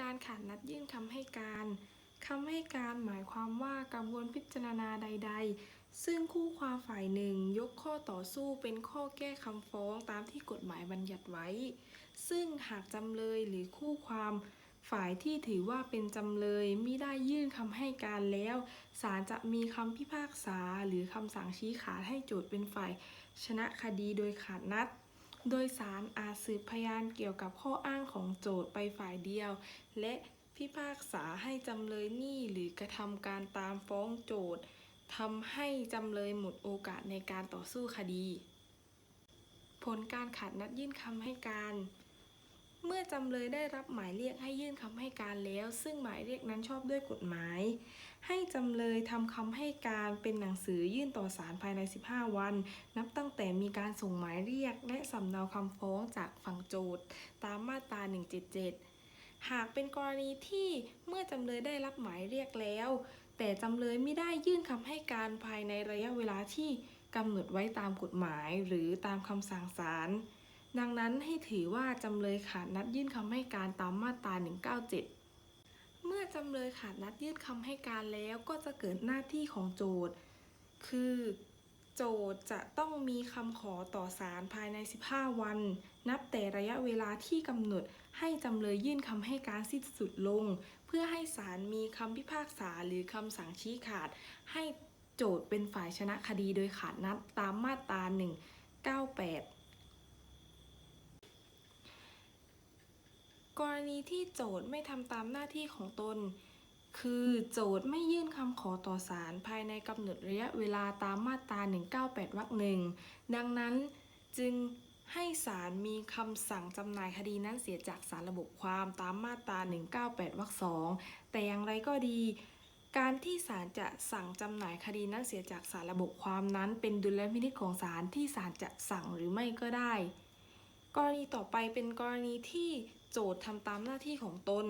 การขาดนัดยื่นคำให้การคำให้การหมายความว่ากระบวนพิจารณาใด ๆ ซึ่งคู่ความฝ่ายหนึ่งยกข้อต่อสู้เป็นข้อแก้คำฟ้องตามที่กฎหมายบัญญัติไว้ ซึ่งหากจำเลยหรือคู่ความฝ่ายที่ถือว่าเป็นจำเลยมิได้ยื่นคำให้การแล้วศาลจะมีคำพิพากษาหรือคำสั่งชี้ขาดให้โจทย์เป็นฝ่ายชนะคดีโดยขาดนัด โดยสารอาจสืบพยานเกี่ยวกับข้ออ้างของโจทย์ไปฝ่ายเดียว และพิพากษาให้จำเลยหนี้หรือกระทำการตามฟ้องโจทย์ทำให้จำเลยหมดโอกาสในการต่อสู้คดี ผลการขาดนัดยื่นคำให้การ เมื่อจำเลยได้รับหมายเรียกให้ยื่นคำให้การแล้ว ซึ่งหมายเรียกนั้นชอบด้วยกฎหมาย ให้จำเลยทำคำให้การเป็นหนังสือยื่นต่อศาลภายใน 15 วัน นับตั้งแต่มีการส่งหมายเรียก และสำเนาคำฟ้องจากฝั่งโจทย์ตามมาตรา 177 หากเป็นกรณีที่เมื่อจำเลยได้รับหมายเรียกแล้ว แต่จำเลยไม่ได้ยื่นคำให้การภายในระยะเวลาที่กำหนดไว้ตามกฎหมายหรือตามคำสั่งศาล ดังนั้นให้ถือว่าจำเลยขาดนัดยื่นคำให้การตามมาตรา 197 เมื่อจำเลยขาดนัดยื่นคำให้การแล้วก็จะเกิดหน้าที่ของโจทย์ คือ โจทย์จะต้องมีคำขอต่อศาลภายใน 15 วัน นับแต่ระยะเวลาที่กำหนดให้จำเลยยื่นคำให้การสิ้นสุดลง เพื่อให้ศาลมีคำพิพากษาหรือคำสั่งชี้ขาด ให้โจทย์เป็นฝ่ายชนะคดีโดยขาดนัดตามมาตรา198 กรณีที่โจทย์ไม่ทำตามหน้าที่ของตน คือโจทย์ไม่ยื่นคำขอต่อศาลภายในกำหนดระยะเวลาตามมาตรา 198 วรรคหนึ่ง ดังนั้นจึงให้ศาลมีคำสั่งจำหน่ายคดีนั้นเสียจากสารระบบความตามมาตรา 198 วรรคสองแต่อย่างไรก็ดี การที่ศาลจะสั่งจำหน่ายคดีนั้นเสียจากสารระบบความนั้น เป็นดุลพินิจของศาลที่ศาลจะสั่งหรือไม่ก็ได้ กรณีต่อไปเป็นกรณีที่โจทย์ทำตามหน้าที่ของตน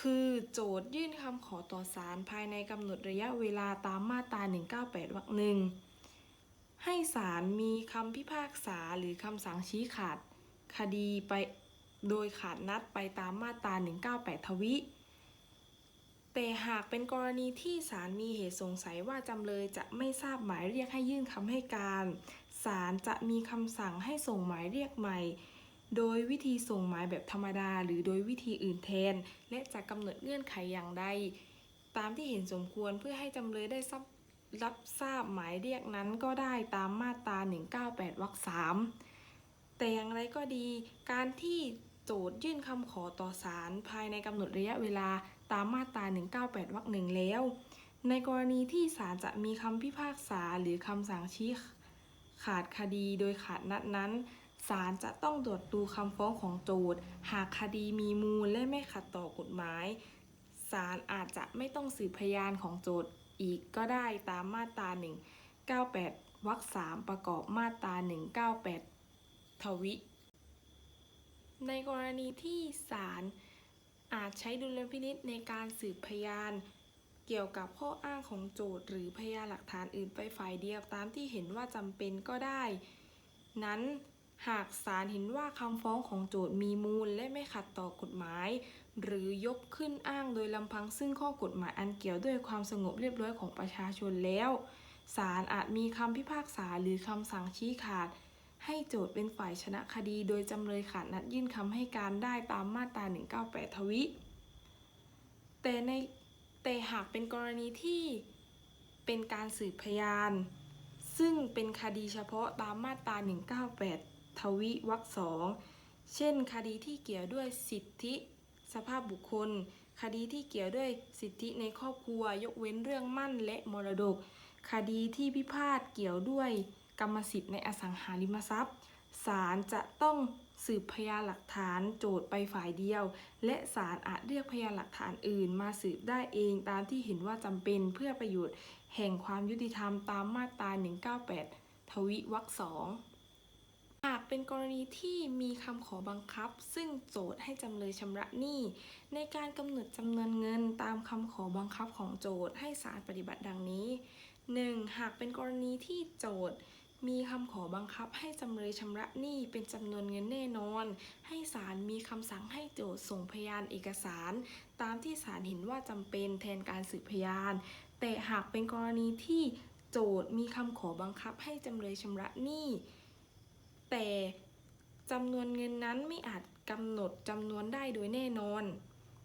คือโจทย์ยื่นคำขอต่อศาลภายในกำหนดระยะเวลาตามมาตรา 198 วรรคหนึ่งให้ศาลมีคำพิพากษาหรือคำสั่งชี้ขาด คดีไปโดยขาดนัดไปตามมาตรา 198 ทวิ แต่หากเป็นกรณีที่ศาลมีเหตุสงสัยว่าจำเลยจะไม่ทราบหมายเรียกให้ยื่นคำให้การ ศาลจะมีคำสั่งให้ส่งหมายเรียกใหม่ โดยวิธีส่งหมายแบบธรรมดา หรือโดยวิธีอื่นแทน และจะกำหนดเงื่อนไขอย่างใด ตามที่เห็นสมควรเพื่อให้จำเลยได้ราบรับทราบหมายเรียกนั้นก็ได้ตามมาตรา 198 วรรค 3 แต่อย่างไรก็ดี การที่โจทย์ยื่นคำขอต่อศาลภายในกำหนดระยะเวลาตามมาตรา 198 วรรคหนึ่งแล้ว ในกรณีที่ศาลจะมีคำพิพากษาหรือคำสั่งชี้ ขาดคดีโดยขาดนัดนั้นศาลจะต้องตรวจดูคำฟ้องของโจทย์หากคดีมีมูลและไม่ขัดต่อกฎหมายศาลอาจจะไม่ต้องสืบพยานของโจทย์อีกก็ได้ตามมาตรา 198 วรรค 3 ประกอบมาตรา 198 ทวิ ในกรณีที่ศาลอาจใช้ดุลพินิษในการสืบพยาน เกี่ยวกับข้ออ้างของโจทย์ หรือพยานหลักฐานอื่นไปฝ่ายเดียวตามที่เห็นว่าจำเป็นก็ได้ นั้นหากศาลเห็นว่าคำฟ้องของโจทย์มีมูลและไม่ขัดต่อกฎหมาย หรือยกขึ้นอ้างโดยลำพังซึ่งข้อกฎหมายอันเกี่ยวด้วยความสงบเรียบร้อยของประชาชนแล้วศาลอาจมีคำพิพากษาหรือคำสั่งชี้ขาด ให้โจทย์เป็นฝ่ายชนะคดี โดยจำเลยขาดนัดยื่นคำให้การได้ตามมาตรา 198 ทวิ แต่ใน แต่หากเป็นกรณีที่เป็นการสืบพยาน ซึ่งเป็นคดีเฉพาะตามมาตรา 198 ทวิวรรคสองเช่น คดีที่เกี่ยวด้วยสิทธิสภาพบุคคล คดีที่เกี่ยวด้วยสิทธิในครอบครัว ยกเว้นเรื่องมั่นและมรดก คดีที่พิพาทเกี่ยวด้วยกรรมสิทธิ์ในอสังหาริมทรัพย์ ศาลจะต้อง สืบพยานหลักฐานโจทย์ไปฝ่ายเดียว และศาลอาจเรียกพยานหลักฐานอื่น มาสืบได้เองตามที่เห็นว่าจำเป็นเพื่อประโยชน์ แห่งความยุติธรรมตามมาตรา 198 ทวิวรรคสองหากเป็นกรณีที่มีคำขอบังคับ ซึ่งโจทย์ให้จำเลยชำระหนี้ ในการกำหนดจำนวนเงินตามคำขอบังคับของโจทย์ให้ศาลปฏิบัติดังนี้ 1. หากเป็นกรณีที่โจทย์ มีคำขอบังคับให้จำเลยชำระหนี้เป็นจำนวนเงินแน่นอน ให้ศาลมีคำสั่งให้โจทส่งพยานเอกสาร ตามที่ศาลเห็นว่าจำเป็นแทนการสืบพยาน แต่หากเป็นกรณีที่โจทมีคำขอบังคับให้จำเลยชำระหนี้ แต่จำนวนเงินนั้นไม่อาจกำหนดจำนวนได้โดยแน่นอน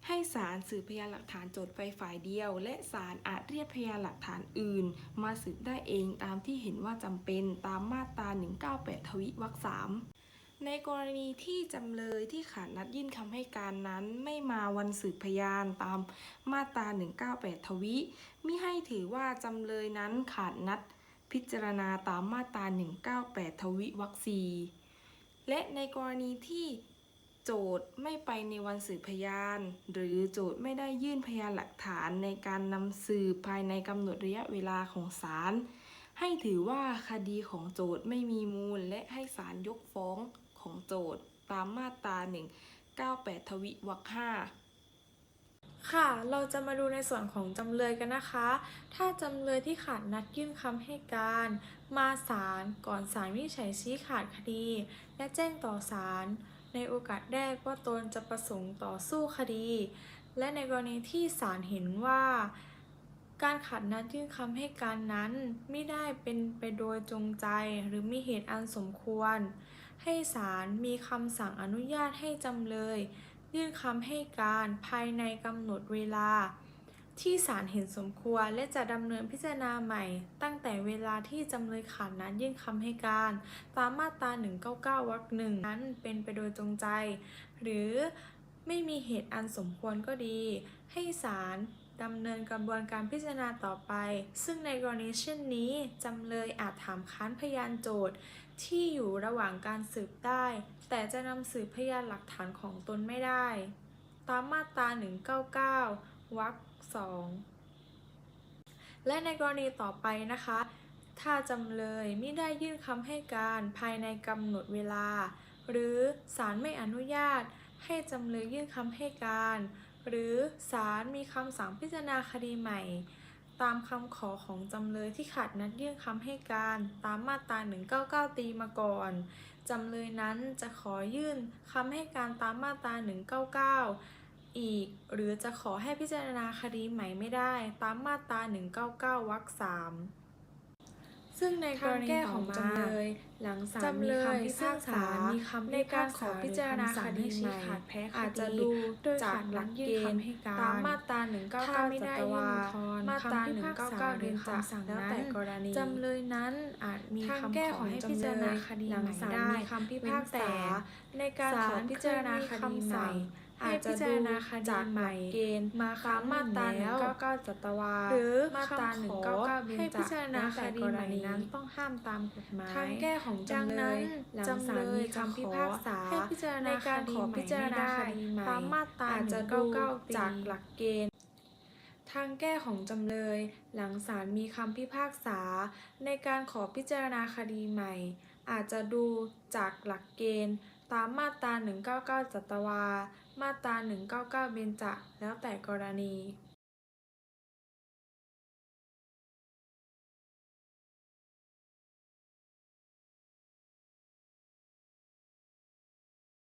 ให้ศาลสืบพยานหลักฐานโจทย์ไปฝ่ายเดียว และศาลอาจเรียกพยานหลักฐานอื่น มาสืบได้เองตามที่เห็นว่าจำเป็นตามมาตรา 198 ทวิวรรคสามในกรณีที่จำเลยที่ขาดนัดยื่นคำให้การนั้นไม่มาวันสืบพยานตามมาตรา 198 ทวิมิให้ถือว่าจำเลยนั้นขาดนัดพิจารณาตามมาตรา 198 ทวิวรรคสี่และในกรณีที่ โจทย์ไม่ไปในวันสืบพยาน หรือโจทย์ไม่ได้ยื่นพยานหลักฐานในการนำสืบภายในกำหนดระยะเวลาของศาลให้ถือว่าคดีของโจทย์ไม่มีมูล และให้ศาลยกฟ้องของโจทย์ตามมาตรา198 ทวิวรรคห้าค่ะ เราจะมาดูในส่วนของจำเลยกันนะคะ ถ้าจำเลยที่ขาดนัดยื่นคำให้การ มาศาลก่อนศาลวินิจฉัยชี้ขาดคดี และแจ้งต่อศาล ในโอกาสแรกว่าตนจะประสงค์ต่อสู้คดี และในกรณีที่ศาลเห็นว่า การขัดนัดยื่นคำให้การนั้นไม่ได้เป็นไปโดยจงใจหรือมีเหตุอันสมควร ให้ศาลมีคำสั่งอนุญาตให้จำเลย ยื่นคำให้การภายในกำหนดเวลา ที่ศาลเห็นสมควรและจะดำเนินพิจารณาใหม่ ตั้งแต่เวลาที่จำเลยขาดนัดยื่นคำให้การตามมาตรา 199 วรรคหนึ่งนั้นเป็นไปโดยจงใจ หรือไม่มีเหตุอันสมควรก็ดี ให้ศาลดำเนินกระบวนการพิจารณาต่อไป ซึ่งในกรณีเช่นนี้ จำเลยอาจถามค้านพยานโจทย์ที่อยู่ระหว่างการสืบได้ แต่จะนำสืบพยานหลักฐานของตนไม่ได้ ตามมาตรา 199 วรรค สองและในกรณีต่อไปนะคะ ถ้าจำเลยไม่ได้ยื่นคำให้การภายในกำหนดเวลา หรือศาลไม่อนุญาต ให้จำเลยยื่นคำให้การ หรือศาลมีคำสั่งพิจารณาคดีใหม่ ตามคำขอของจำเลยที่ขาดนัดยื่นคำให้การ ตามมาตรา199 ตีมาก่อนจำเลยนั้นจะขอยื่นคำให้การตามมาตรา199 อีก หรือจะขอให้พิจารณาคดีใหม่ไม่ได้ ตามมาตรา 199 วรรคสามซึ่งในกรณีทางแก้ของจำเลยหลังศาลจำมีเลยคำพิพากษาซึ่งศาลมีคำพิพากษาในการขอพิจารณาคดีใหม่หรือคำสั่งให้ชี้ขาดแพ้คดีอาจจะดูโดยจากขาดหลักยื่เกนณฑ์คำให้การตามมาตรา199ถ้าไม่ได้จัตวายื่นอุทธรณ์มาตราคำพิพากษา199หรือเบญจคำสั่งแล้วนั้นแต่กรณีจำเลยนั้นอาจมีทางคำแก้ขขออให้ให้พิพิจาจารรณาณาคคดีดีใหม่ใหม่ได้ได้คำพิพากษาในการขอพิจารณาคดีใหม่ อาจจะพิจารณาคดีจากใหม่เกณฑ์มาตามมาตรา199จัตวา หรือมาตรา199ให้พิจารณาคดีใหม่นั้นต้องห้ามตามกฎหมายทางแก้ของจำเลยหลังจำศาเลลยมีคำพิพากษาให้พิจารในณาการคดีขอใหม่พิจารณาคดีใหม่ตามมาตราอาจจะ199ดูตีจากหลักเกณฑ์ทางแก้ของจำเลย หลังศาลมีคำพิพากษา ในการขอพิจารณาคดีใหม่ อาจจะดูจากหลักเกณฑ์ ตามมาตรา 199 จัตวา มาตรา 199 เบญจแล้วแต่กรณี